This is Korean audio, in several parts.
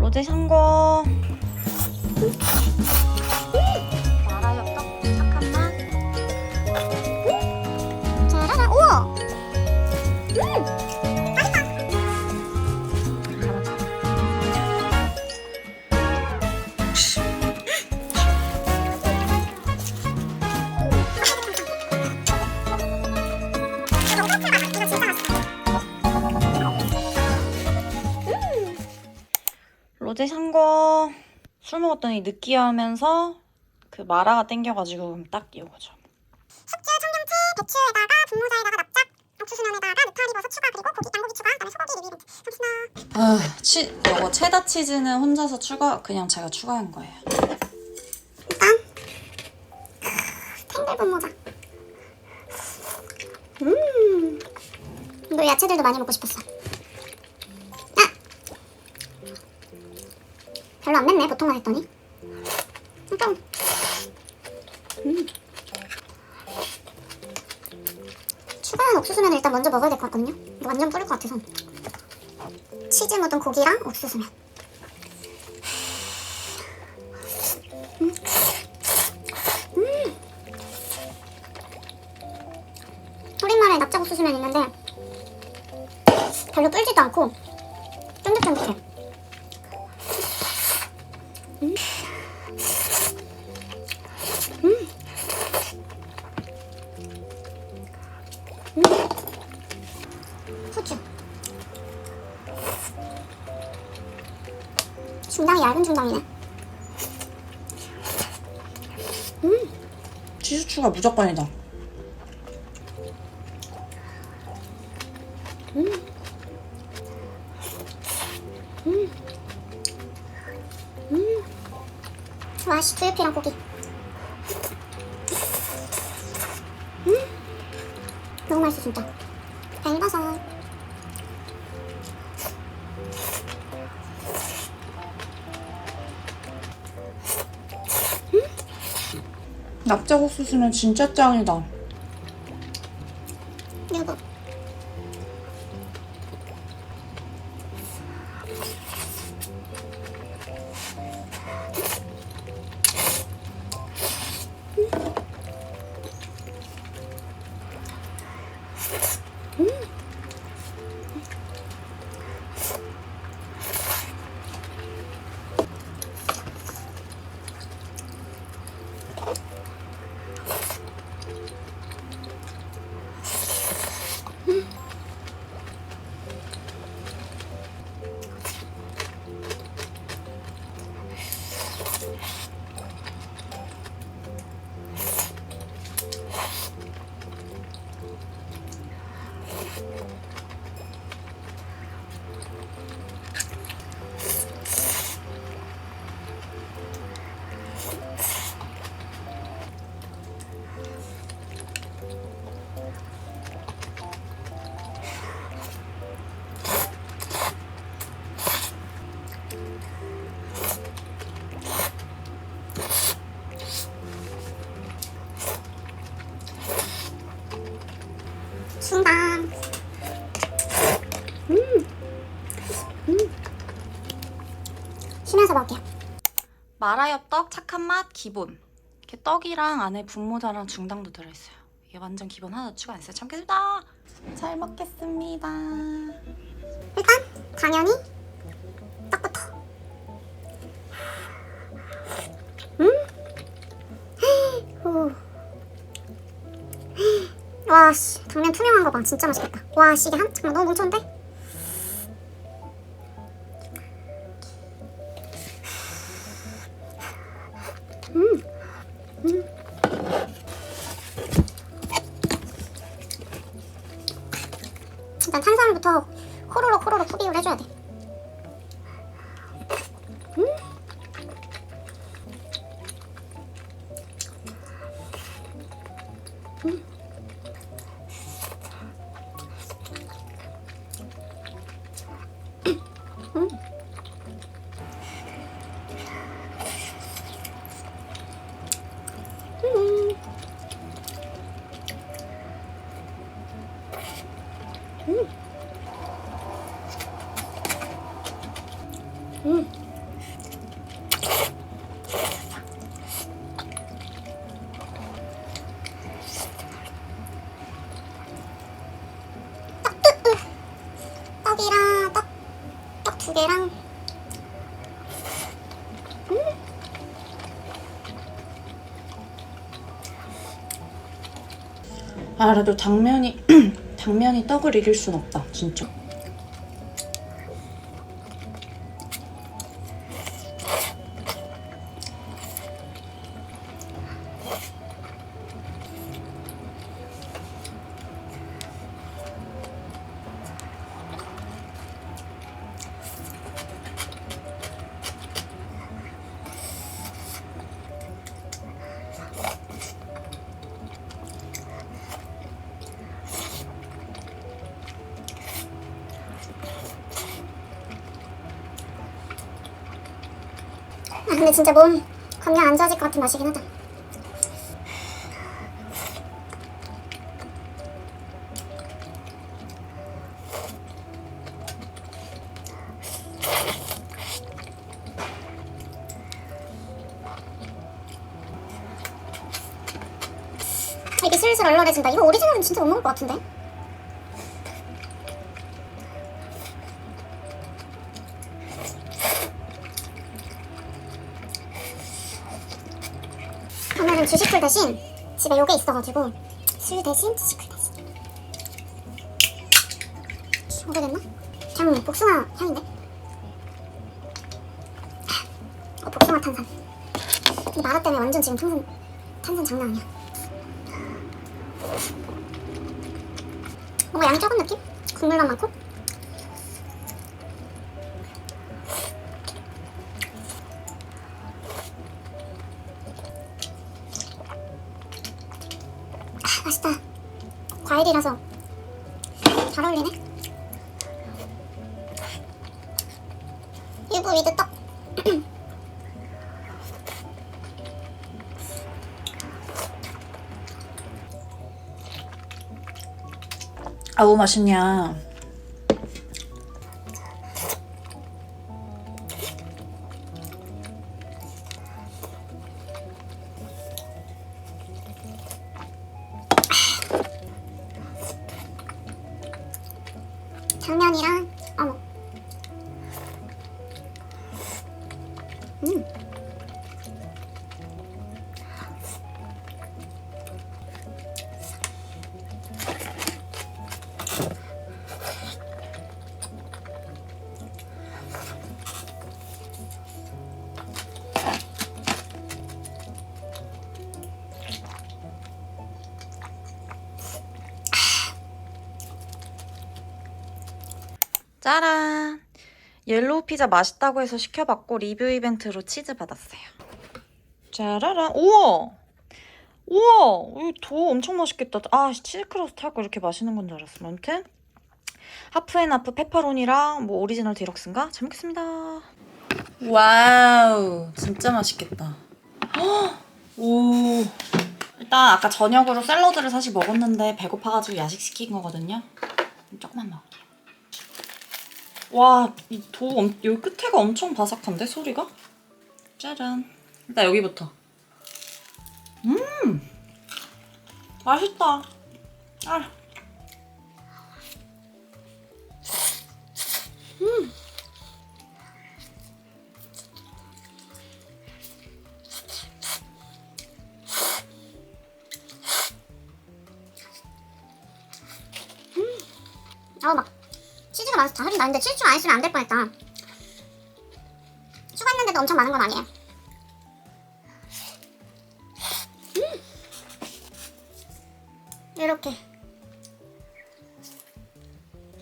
로제 산거 로제 산 거 술 먹었더니 느끼하면서 그 마라가 땡겨가지고 딱 이거죠. 숙주, 청경채, 배추에다가 분모자에다가 납작 옥수수면에다가 느타리버섯 추가 그리고 고기, 양고기 추가 그다음에 소고기 리비벤트. 삼순아. 아, 치, 이거 체다 치즈는 혼자서 추가 그냥 제가 추가한 거예요. 일단 탱글 분모자. 음. 이거 야채들도 많이 먹고 싶었어 맵네 보통만 했더니? 좀 음. 추가한 옥수수면을 일단 먼저 먹어야 될 것 같거든요. 이거 완전 뿌릴 것 같아서. 치즈 묻은 고기랑 옥수수면. 우리말에 납작 옥수수면 있는데 별로 불지도 않고 무조건이다. 와씨 두유피랑 고기? 음? 너무 맛있어 진짜 납작옥수수면 진짜 짱이다. 여보 마라엽떡 착한 맛 기본. 이렇게 떡이랑 안에 분모자랑 중당도 들어있어요. 이게 완전 기본 하나 추가 안 했어요. 참 맛있다. 잘 먹겠습니다. 일단 당연히 떡부터 음? 후. 와씨 당면 투명한 거봐 진짜 맛있겠다 와씨 이게 한 잠깐 너무 뭉쳤는데 음. 두 개랑 아 그래도 당면이 당면이 떡을 이길 순 없다 진짜 근데 진짜 몸 감량 안 좋아질 것 같은 맛이긴 하다. 아, 이게 슬슬 얼얼해진다. 이거 오리지널은 진짜 못 먹을 것 같은데 오늘은 주식풀 대신 집에 요게 있어가지고 술 대신 주식풀 대신 오래됐나? 그냥 복숭아 향인데? 어, 복숭아 탄산 이 마라 때문에 완전 지금 탄산 탄산 장난 아니야 뭔가 양이 적은 느낌? 국물만 많고? 잘 어울리네. 유부 위드 떡. 아우 맛있냐 짜란. 옐로우 피자 맛있다고 해서 시켜봤고 리뷰 이벤트로 치즈 받았어요. 짜라란 우와! 우와! 이도 엄청 맛있겠다. 아 치즈 크러스트 할 거 이렇게 맛있는 건 줄 알았어. 아무튼 하프앤하프 페퍼로니랑 뭐 오리지널 디럭스인가? 잘 먹겠습니다. 와우! 진짜 맛있겠다. 헉, 오! 일단 아까 저녁으로 샐러드를 사실 먹었는데 배고파가지고 야식 시킨 거거든요. 조금만 먹어 와, 이 도, 엄, 여기 끝에가 엄청 바삭한데, 소리가? 짜란. 일단 여기부터. 음! 맛있다. 아. 어, 막 치즈 가 많아서 다 흐린다. 근데 치즈 안 했으면 안 될 뻔했다. 추가했는데도 엄청 많은 건 아니에요. 음. 이렇게.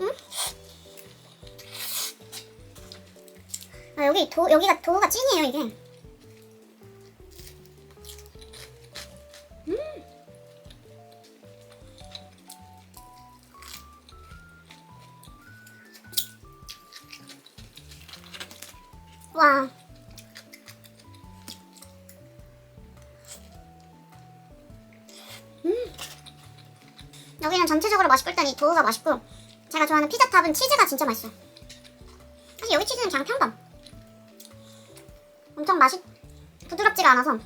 음? 아, 여기 도 여기가 도가 찐이에요 이게. 여기는 전체적으로 맛있고 일단 이 도우가 맛있고 제가 좋아하는 피자탑은 치즈가 진짜 맛있어요. 사실 여기 치즈는 그냥 평범. 엄청 맛이 부드럽지가 않아서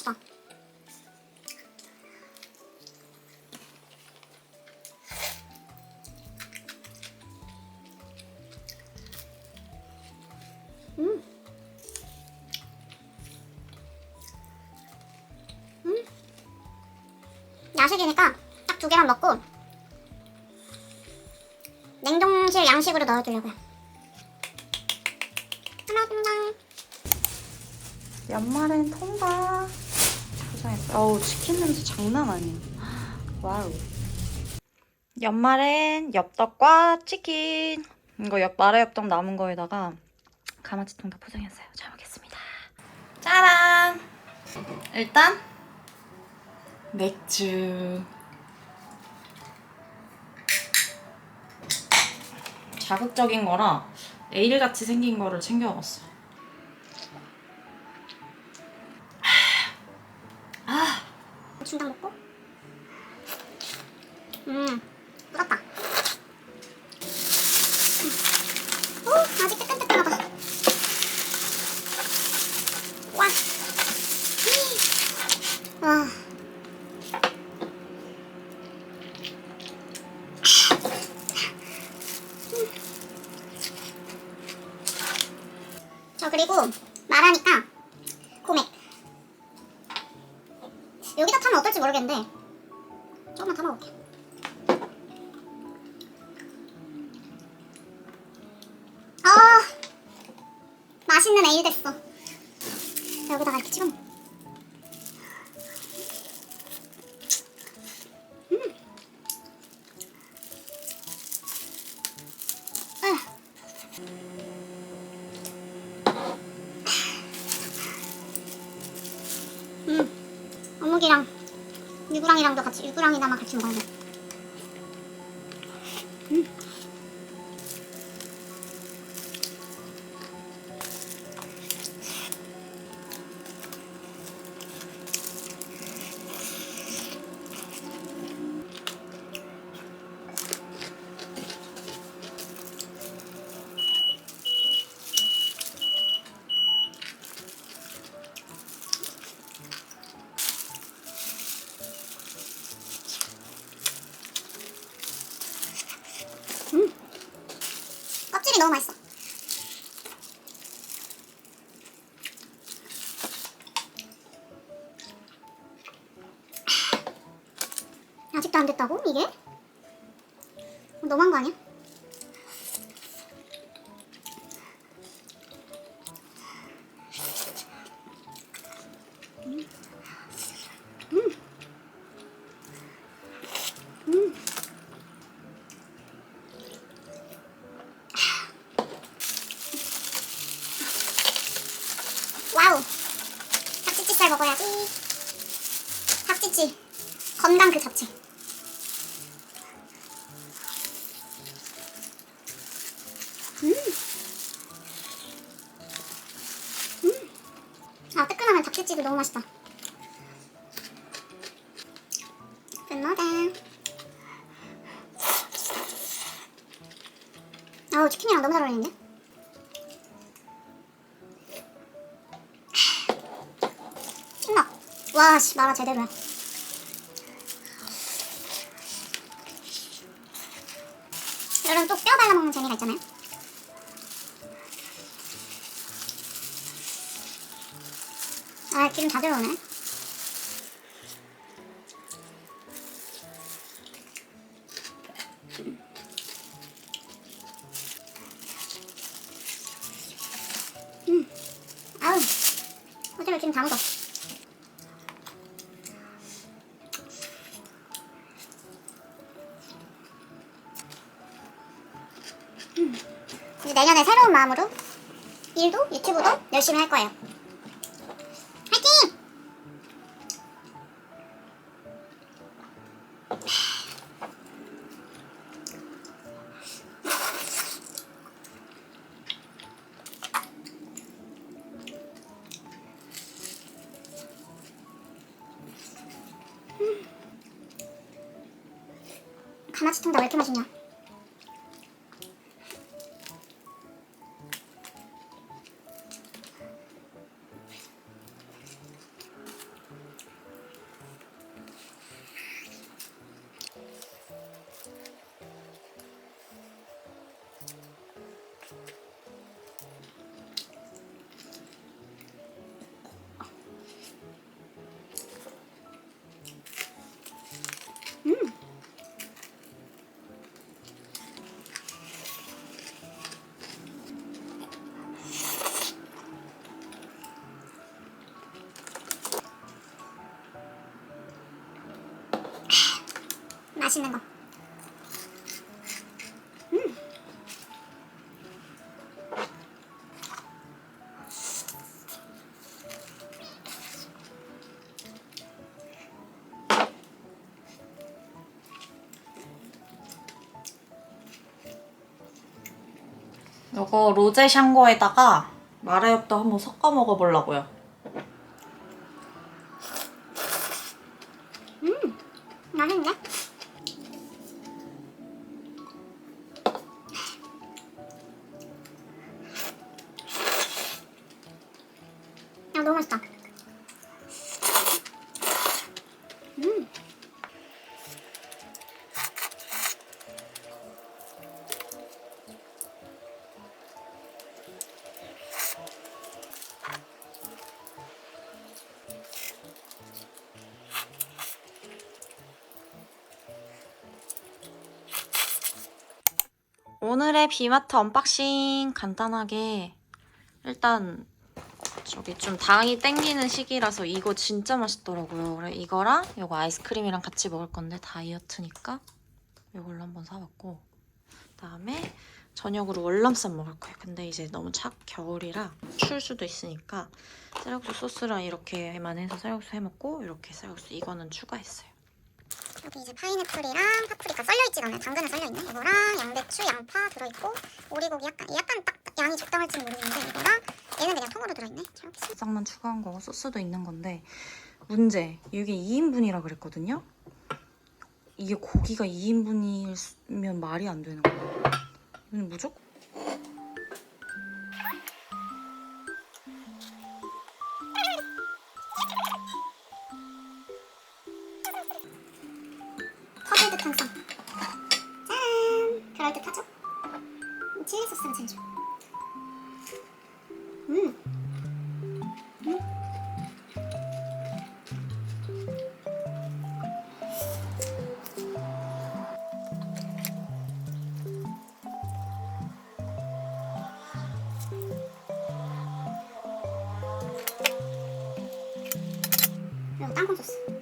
맛있다. 음. 음. 야식이니까 딱 두 개만 먹고 냉동실 양식으로 넣어두려고요. 하나 등장. 연말엔 통과. 포장했어. 어우, 치킨 냄새 장난 아니야. 와우. 연말엔 엽떡과 치킨. 이거 엽, 마라 엽떡 남은 거에다가 가마치통 다 포장했어요. 잘 먹겠습니다. 짜란! 일단 맥주. 자극적인 거라 에일 같이 생긴 거를 챙겨 먹었어. 중당 먹고. 음, 불었다. 음. 오, 아직 뜨끈뜨끈하다. 와. 와. 저 그리고 말하니까 어떨지 모르겠는데 조금만 타 먹을게. 아 맛있는 에일 됐어. 여기다가 이렇게 찍어 먹. 음. 아. 음. 어묵이랑 유구랑이랑도 같이 유구랑이나만 같이 먹어야 돼. 음. 너무 맛있어. 아직도 안 됐다고? 이게? 너무한 거 아니야? 그 자체 음. 음. 아 뜨끈하면 닭찌찌도 너무 맛있다 끝나다 아우 치킨이랑 너무 잘 어울리는데 신나. 와, 씨, 마라 제대로야. 뼈 발라먹는 재미가 있잖아요. 아, 기름 다 들어오네. 열심히 할 거예요. 화이팅! 가마치통닭 왜 이렇게 맛있냐? 맛있는 거. 이거 로제 샹궈에다가 마라엽도 한번 섞어 먹어보려고요. 오늘의 비마트 언박싱 간단하게 일단 저기 좀 당이 땡기는 시기라서 이거 진짜 맛있더라고요. 그래 이거랑 이거 아이스크림이랑 같이 먹을 건데 다이어트니까 이걸로 한번 사봤고 그다음에 저녁으로 월남쌈 먹을 거예요. 근데 이제 너무 착 겨울이라 추울 수도 있으니까 쌀국수 소스랑 이렇게만 해서 쌀국수 해 먹고 이렇게 쌀국수 이거는 추가했어요. 여기 이제 파인애플이랑 파프리카 썰려있지가 않아요. 당근은 썰려있네. 이거랑 양배추, 양파 들어있고 오리고기 약간 약간 딱 양이 적당할지 는 모르겠는데 이거랑 얘는 그냥 통으로 들어있네. 살짝만 추가한 거고 소스도 있는 건데 문제 이게 2인분이라 그랬거든요 이게 고기가 2인분이면 말이 안 되는 거예요 이건 무조건 그리고 땅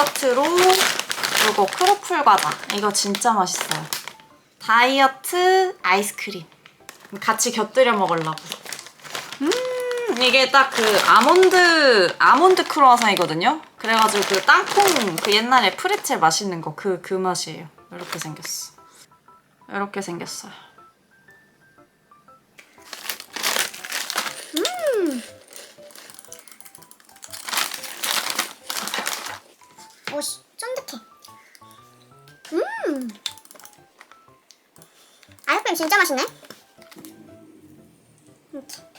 디저트로 이거 크로플 과자. 이거 진짜 맛있어요. 다이어트 아이스크림. 같이 곁들여 먹으려고. 음 이게 딱 그 아몬드 아몬드 크루아상이거든요? 그래가지고 그 땅콩 그 옛날에 프레첼 맛있는 거 그그 맛이에요. 이렇게 생겼어. 이렇게 생겼어요. 오 씨 쫀득해. 음. 아이스크림 진짜 맛있네. 이렇게.